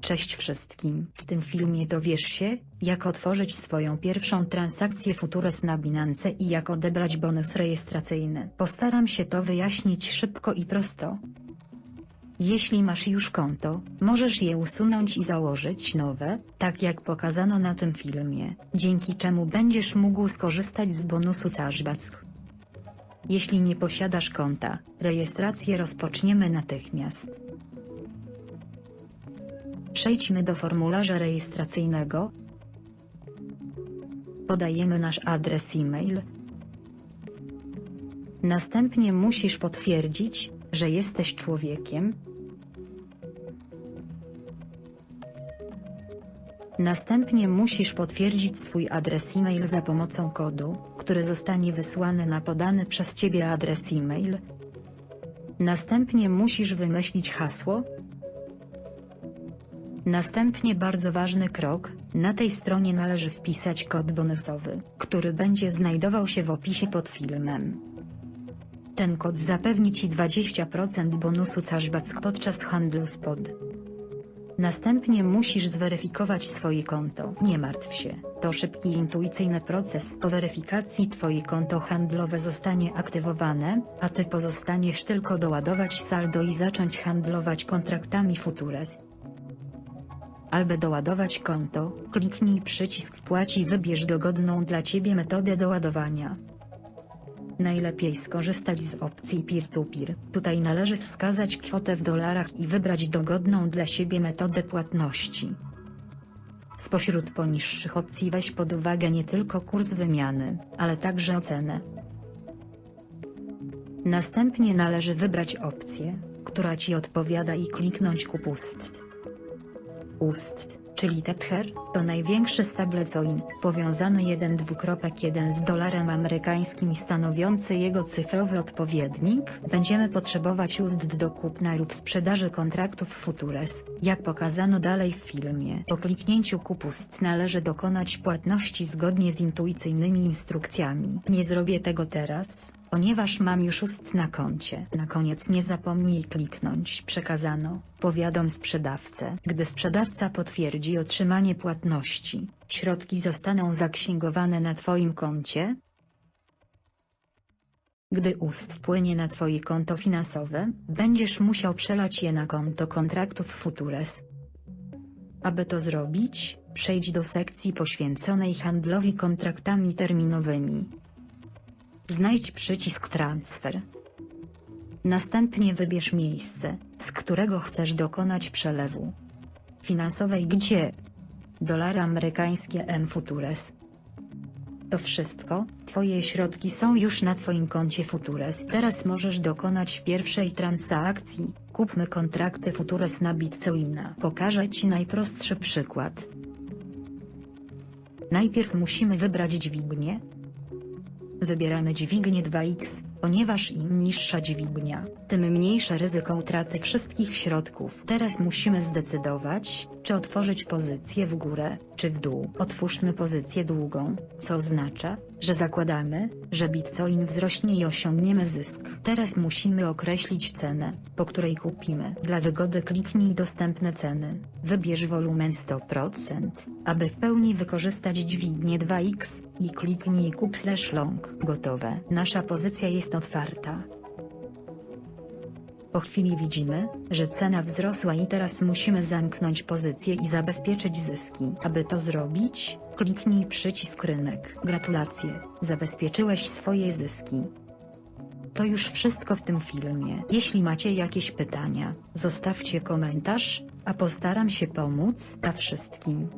Cześć wszystkim. W tym filmie dowiesz się, jak otworzyć swoją pierwszą transakcję Futures na Binance i jak odebrać bonus rejestracyjny. Postaram się to wyjaśnić szybko i prosto. Jeśli masz już konto, możesz je usunąć i założyć nowe, tak jak pokazano na tym filmie, dzięki czemu będziesz mógł skorzystać z bonusu cashback. Jeśli nie posiadasz konta, rejestrację rozpoczniemy natychmiast. Przejdźmy do formularza rejestracyjnego. Podajemy nasz adres e-mail. Następnie musisz potwierdzić, że jesteś człowiekiem. Następnie musisz potwierdzić swój adres e-mail za pomocą kodu, który zostanie wysłany na podany przez Ciebie adres e-mail. Następnie musisz wymyślić hasło. Następnie bardzo ważny krok, na tej stronie należy wpisać kod bonusowy, który będzie znajdował się w opisie pod filmem. Ten kod zapewni Ci 20% bonusu cashback podczas handlu spod. Następnie musisz zweryfikować swoje konto. Nie martw się, to szybki i intuicyjny proces. Po weryfikacji Twoje konto handlowe zostanie aktywowane, a Ty pozostaniesz tylko doładować saldo i zacząć handlować kontraktami Futures. Aby doładować konto, kliknij przycisk Wpłać i wybierz dogodną dla Ciebie metodę doładowania. Najlepiej skorzystać z opcji peer-to-peer. Tutaj należy wskazać kwotę w dolarach i wybrać dogodną dla siebie metodę płatności. Spośród poniższych opcji weź pod uwagę nie tylko kurs wymiany, ale także ocenę. Następnie należy wybrać opcję, która Ci odpowiada i kliknąć kup ust. Ust, czyli Tether, to największy stablecoin, powiązany 1,2.1 z dolarem amerykańskim i stanowiący jego cyfrowy odpowiednik. Będziemy potrzebować USD do kupna lub sprzedaży kontraktów Futures, jak pokazano dalej w filmie. Po kliknięciu kup ust należy dokonać płatności zgodnie z intuicyjnymi instrukcjami. Nie zrobię tego teraz, Ponieważ mam już ust na koncie. Na koniec nie zapomnij kliknąć przekazano, powiadom sprzedawcę. Gdy sprzedawca potwierdzi otrzymanie płatności, środki zostaną zaksięgowane na Twoim koncie. Gdy ust wpłynie na Twoje konto finansowe, będziesz musiał przelać je na konto kontraktów Futures. Aby to zrobić, przejdź do sekcji poświęconej handlowi kontraktami terminowymi. Znajdź przycisk transfer. Następnie wybierz miejsce, z którego chcesz dokonać przelewu finansowej gdzie dolary amerykańskie M Futures. To wszystko, Twoje środki są już na Twoim koncie Futures. Teraz możesz dokonać pierwszej transakcji. Kupmy kontrakty Futures na Bitcoina. Pokażę Ci najprostszy przykład. Najpierw musimy wybrać dźwignię, Wybieramy dźwignię 2x, ponieważ im niższa dźwignia, tym mniejsze ryzyko utraty wszystkich środków. Teraz musimy zdecydować, czy otworzyć pozycję w górę, czy w dół. Otwórzmy pozycję długą, co oznacza, że zakładamy, że Bitcoin wzrośnie i osiągniemy zysk. Teraz musimy określić cenę, po której kupimy. Dla wygody kliknij dostępne ceny. Wybierz wolumen 100%, aby w pełni wykorzystać dźwignię 2x i kliknij kup slash long. Gotowe. Nasza pozycja jest otwarta. Po chwili widzimy, że cena wzrosła i teraz musimy zamknąć pozycję i zabezpieczyć zyski. Aby to zrobić, kliknij przycisk rynek. Gratulacje, zabezpieczyłeś swoje zyski. To już wszystko w tym filmie. Jeśli macie jakieś pytania, zostawcie komentarz, a postaram się pomóc. A wszystkim